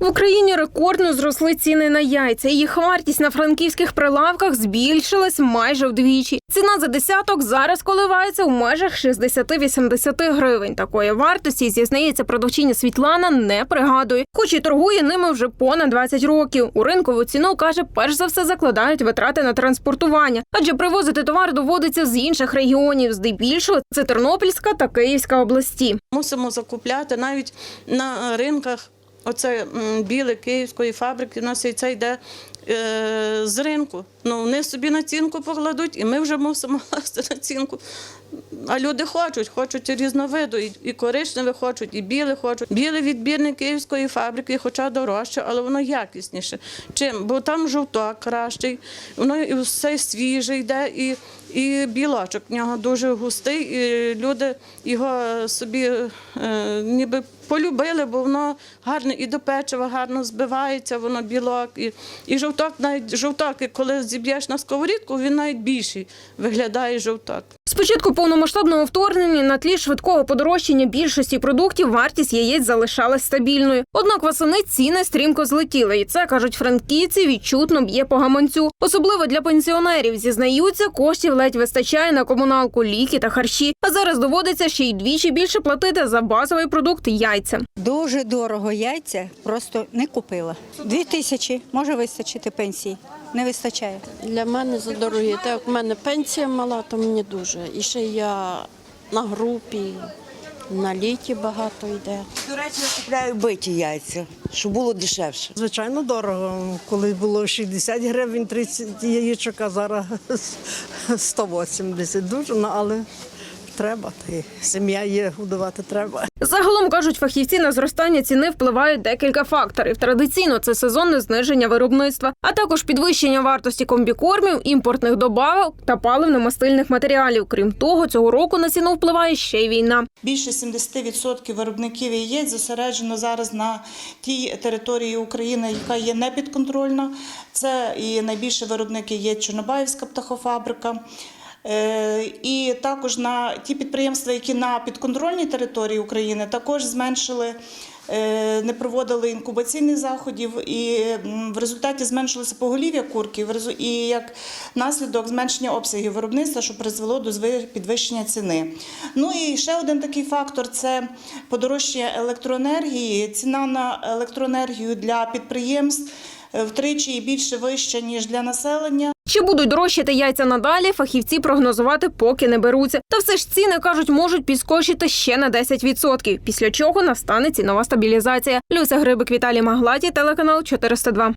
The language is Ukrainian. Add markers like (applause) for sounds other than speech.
В Україні рекордно зросли ціни на яйця. Їх вартість на франківських прилавках збільшилась майже вдвічі. Ціна за десяток зараз коливається у межах 60-80 гривень. Такої вартості зізнається продавчиня Світлана не пригадує, хоч і торгує ними вже понад 20 років. У ринкову ціну каже, перш за все закладають витрати на транспортування, адже привозити товар доводиться з інших регіонів. Здебільшого це Тернопільська та Київська області. Мусимо закупляти навіть на ринках. Оце біле київської фабрики, у нас яйце йде е, з ринку. Ну, вони собі націнку покладуть, і ми вже мусимо (laughs) класти націнку. А люди хочуть, хочуть різновиду, і, і коричневе хочуть, і біле хочуть. Біле відбірне київської фабрики, хоча дорожче, але воно якісніше. Чим? Бо там жовток кращий, воно і все свіже йде, і, і білачок в нього дуже густий, і люди його собі е, ніби полюбили, бо воно гарне і до печива гарно збивається, воно білок. І, і жовток, навіть жовток, коли зіб'єш на сковорідку, він навіть більший виглядає жовток. З початку повномасштабного вторгнення на тлі швидкого подорожчання більшості продуктів вартість яєць залишалась стабільною. Однак восени ціни стрімко злетіли, і це кажуть франківці, відчутно б'є по гаманцю. Особливо для пенсіонерів зізнаються, коштів ледь вистачає на комуналку, ліки та харчі. А зараз доводиться ще й двічі більше платити за базовий продукт яйця. Дуже дорого яйця, просто не купила. Дві тисячі може вистачити пенсії. Не вистачає. Для мене задорогі. Так як в мене пенсія мала, то мені дуже. І ще я на групі, на літі багато йде. До речі, я купляю биті яйця, щоб було дешевше. Звичайно, дорого. Коли було 60 гривень 30 яєчок, а зараз (laughs) 180. Дуже, ну, але треба. Та й Сім'я є, годувати треба. Загалом кажуть фахівці, на зростання ціни впливають декілька факторів. Традиційно це сезонне зниження виробництва, а також підвищення вартості комбікормів, імпортних добавок та паливно-мастильних матеріалів. Крім того, цього року на ціну впливає ще й війна. Більше 70% виробників яєць зосереджено зараз на тій території України, яка є непідконтрольна. Це і найбільший виробник яєць Чорнобаївська птахофабрика. Е, І також на ті підприємства, які на підконтрольній території України, також зменшили. е, Не проводили інкубаційних заходів, і в результаті зменшилося поголів'я курки, в резу- і як наслідок зменшення обсягів виробництва, що призвело до підвищення ціни. Ну і ще один такий фактор це подорожчання електроенергії. Ціна на електроенергію для підприємств е, втричі більше вища ніж для населення. Чи будуть дорожчати яйця надалі, фахівці прогнозувати поки не беруться. Та все ж ціни кажуть, можуть підскочити ще на 10%, після чого настане цінова стабілізація. Люся Грибик, Віталій Маглаті, телеканал 402.